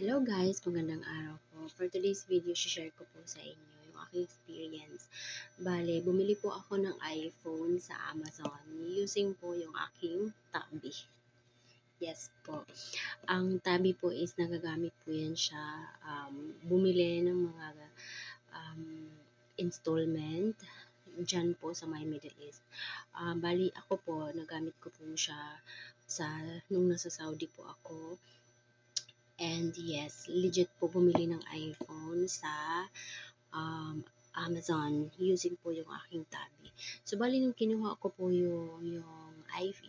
Hello guys, magandang araw po. For today's video, share ko po sa inyo yung aking experience. Bale, bumili po ako ng iPhone sa Amazon using po yung aking tabi. Yes po. Ang tabi po is nagagamit po yan siya um, bumili ng mga um, installment dyan po sa my Middle East. Um, bali, ako po, nagamit ko po siya sa, nung nasa Saudi po ako. And yes, legit po bumili ng iPhone sa um, Amazon using po yung aking tabi. So, bali nung kinuha ko po yung, yung,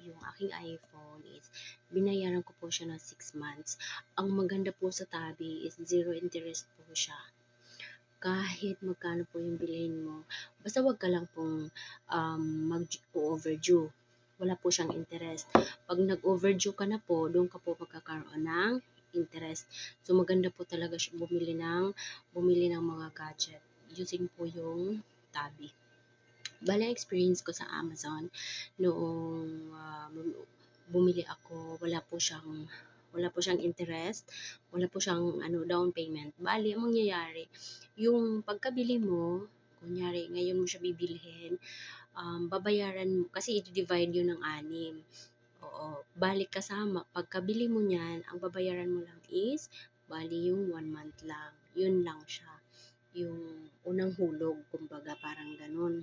yung aking iPhone is binayaran ko po siya ng 6 months. Ang maganda po sa tabi is zero interest po siya. Kahit magkano po yung bilhin mo. Basta wag ka lang pong um, mag-overdue. Wala po siyang interest. Pag nag-overdue ka na po, doon ka po magkakaroon ng interest. So maganda po talaga siya bumili ng bumili ng mga gadget using po yung Tabi. Bale experience ko sa Amazon noong uh, bumili ako, wala po siyang wala po siyang interest, wala po siyang ano down payment. Bali, ang mangyayari, yung pagkabili mo, kunyari ngayon mo siya bibilhin, um, babayaran mo kasi i-divide yun ng anim. Oo, balik kasama. Pagkabili mo niyan, ang babayaran mo lang is, bali yung one month lang. Yun lang siya. Yung unang hulog, kumbaga parang ganun.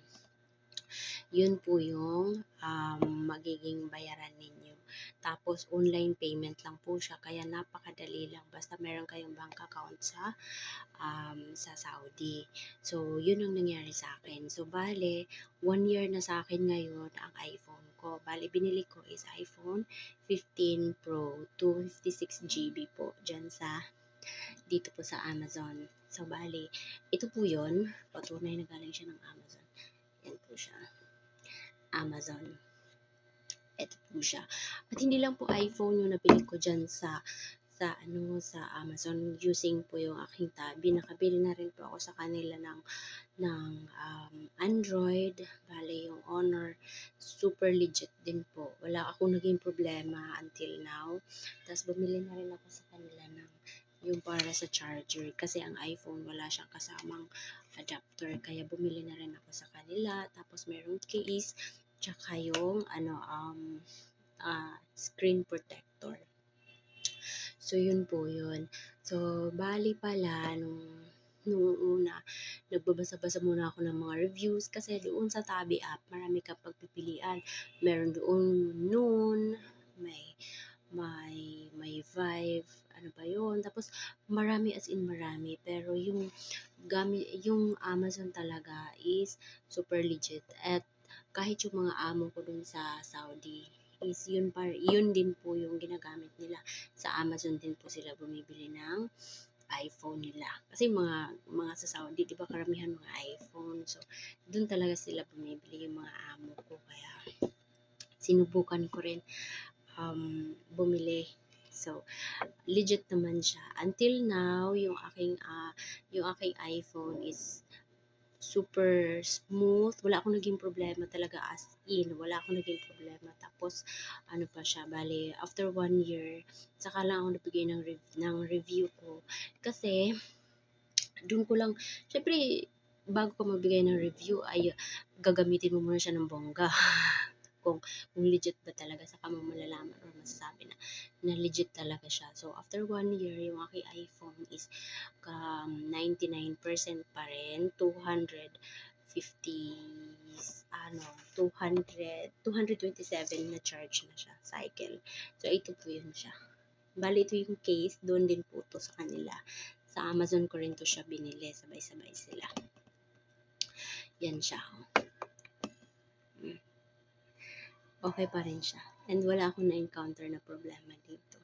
Yun po yung um, magiging bayaran ninyo. Tapos, online payment lang po siya. Kaya napakadali lang. Basta meron kayong bank account sa, um, sa Saudi. So, yun ang nangyari sa akin. So, bale, one year na sa akin ngayon ang iPhone ko. Bale, binili ko is iPhone 15 Pro 256 GB po. Dyan sa, dito po sa Amazon. So, bale, ito po yun. Patunay na galing siya ng Amazon. Yan po siya. Amazon. Ito po siya. At hindi lang po iPhone yung nabili ko dyan sa sa ano sa Amazon using po yung aking tabi. Nakabili na rin po ako sa kanila ng ng um, Android, bale yung Honor, super legit din po. Wala akong naging problema until now. Tapos bumili na rin ako sa kanila ng yung para sa charger kasi ang iPhone wala siyang kasamang adapter kaya bumili na rin ako sa kanila tapos merong case tsaka yung ano um uh, screen protector. So yun po yun. So bali pala nung nung una nagbabasa-basa muna ako ng mga reviews kasi doon sa Tabi app marami kang pagpipilian. Meron doon noon may may may vibe ano ba yon tapos marami as in marami. Pero yung gamit yung Amazon talaga is super legit. At kahit yung mga amo ko dun sa Saudi is yun par yun din po yung ginagamit nila. Sa Amazon din po sila bumibili ng iPhone nila. Kasi mga mga sa Saudi di ba karamihan mga iPhone. So dun talaga sila bumibili yung mga amo ko. Kaya sinubukan ko rin um, bumili. So, legit naman siya. Until now, yung aking, uh, yung aking iPhone is super smooth. Wala akong naging problema talaga as in. Wala akong naging problema. Tapos, ano pa siya, bali, after one year, saka lang ako nabigay ng, rev- ng review ko. Kasi, doon ko lang, syempre, bago ka magbigay ng review, ay gagamitin mo muna siya ng bongga. kung, kung legit ba talaga sa mo malalaman or masasabi na, na legit talaga siya. So, after one year, yung aking iPhone is um, 99% pa rin, 250 ano, 200, 227 na charge na siya, cycle. So, ito po yun siya. Bali, ito yung case, doon din po to sa kanila. Sa Amazon ko rin to siya binili, sabay-sabay sila. Yan siya. Hmm okay pa rin siya. And wala akong na-encounter na problema dito.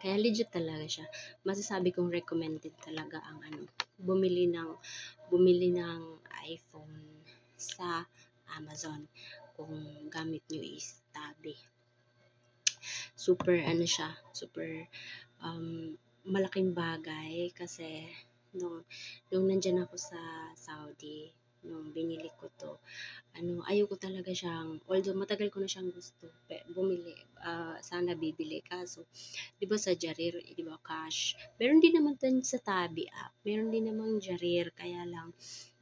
Kaya legit talaga siya. Masasabi kong recommended talaga ang ano, bumili ng bumili ng iPhone sa Amazon kung gamit nyo is tabi. Super ano siya, super um, malaking bagay kasi nung nung nandiyan ako sa Saudi, nung binili ko 'to. Ano, ayoko talaga siyang although matagal ko na siyang gusto bumili, ah, sana bibili kaso 'di ba sa Jarir, eh, 'di ba cash. Meron din naman din sa Tabi app, meron din namang Jarir kaya lang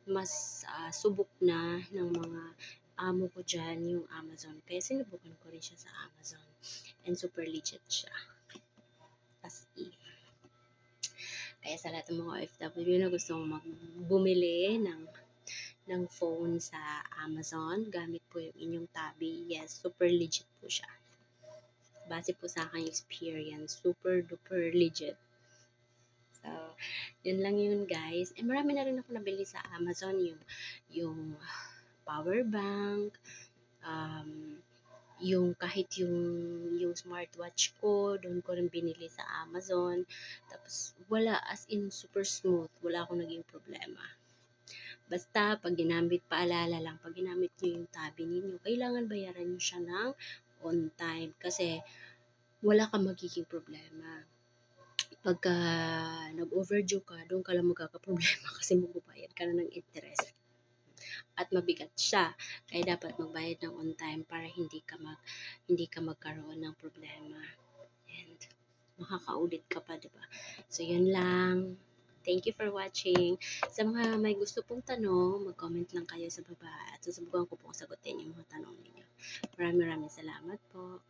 mas, ah, subok na ng mga amo ko diyan yung Amazon. Kaya sinubukan ko rin siya sa Amazon and super legit siya. As in. Kaya sa lahat ng mga OFW na gustong mag bumili ng ng phone sa Amazon, gamit po yung inyong Tabi. Yes, super legit po siya. Base po sa aking experience, super duper legit. So, yun lang yun guys. Eh, marami na rin ako nabili sa Amazon yung yung power bank, um, yung kahit yung yung smartwatch ko, doon ko rin binili sa Amazon. Tapos wala as in super smooth, wala akong naging problema. Basta pag ginamit, paalala lang, pag ginamit niyo yung tabi ninyo, kailangan bayaran niyo siya ng on time kasi wala kang magiging problema. Pagka nag-overdue ka, doon ka lang magkakaproblema kasi magbabayad ka na ng interest. At mabigat siya. Kaya dapat magbayad ng on time para hindi ka mag hindi ka magkaroon ng problema. And makakaulit ka pa, 'di ba? So, yun lang. Thank you for watching. Sa mga may gusto pong tanong, mag-comment lang kayo sa baba at susubukan ko pong sagutin yung mga tanong ninyo. Maraming maraming salamat po.